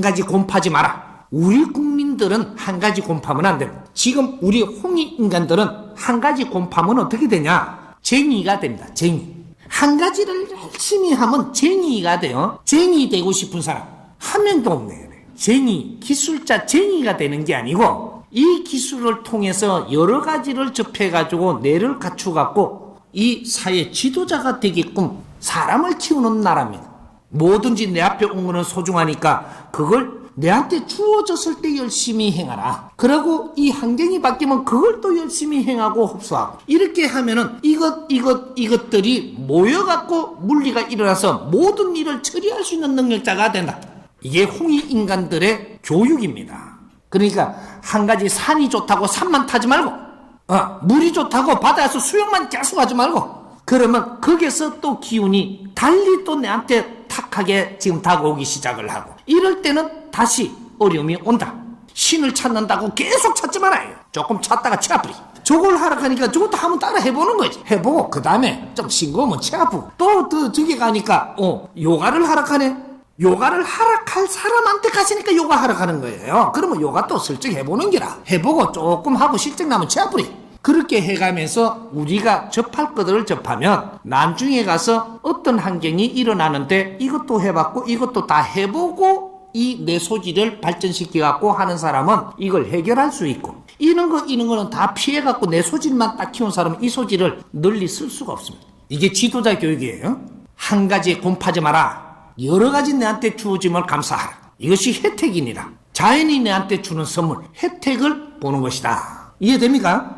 한 가지 곰파지 마라. 우리 국민들은 한 가지 곰파면 안 되고 지금 우리 홍익 인간들은 한 가지 곰파면 어떻게 되냐? 쟁이가 됩니다. 쟁이. 한 가지를 열심히 하면 쟁이가 돼요. 쟁이 되고 싶은 사람 한 명도 없네요. 쟁이, 기술자 쟁이가 되는 게 아니고 이 기술을 통해서 여러 가지를 접해가지고 뇌를 갖추갖고 이 사회 지도자가 되게끔 사람을 키우는 나라입니다. 뭐든지 내 앞에 온 거는 소중하니까 그걸 내한테 주어졌을 때 열심히 행하라. 그러고 이 환경이 바뀌면 그걸 또 열심히 행하고 흡수하고. 이렇게 하면은 이것, 이것, 이것들이 모여 갖고 물리가 일어나서 모든 일을 처리할 수 있는 능력자가 된다. 이게 홍익 인간들의 교육입니다. 그러니까 한 가지 산이 좋다고 산만 타지 말고, 어, 물이 좋다고 바다에서 수영만 계속 하지 말고, 그러면 거기서 또 기운이 달리 또 내한테 탁하게 지금 다가오기 시작을 하고 이럴 때는 다시 어려움이 온다. 신을 찾는다고 계속 찾지 말아요. 조금 찾다가 치 아프리. 저걸 하라 하니까 저것도 한번 따라 해보는 거지. 해보고 그 다음에 좀 싱거우면 치 아프고 또 또 저기 가니까 어 요가를 하라 하네. 요가를 하락할 사람한테 가시니까 요가 하러 가는 거예요. 그러면 요가 또 슬쩍 해보는 기라. 해보고 조금 하고 실증 나면 치아뿌리. 그렇게 해가면서 우리가 접할 것들을 접하면 나중에 가서 어떤 환경이 일어나는데 이것도 해봤고 이것도 다 해보고 이 내 소질을 발전시켜갖고 하는 사람은 이걸 해결할 수 있고 이런 거 이런 거는 다 피해갖고 내 소질만 딱 키운 사람은 이 소질을 널리 쓸 수가 없습니다. 이게 지도자 교육이에요. 한 가지에 곰파지 마라. 여러 가지 내한테 주어짐을 감사하라. 이것이 혜택이니라. 자연이 내한테 주는 선물, 혜택을 보는 것이다. 이해됩니까?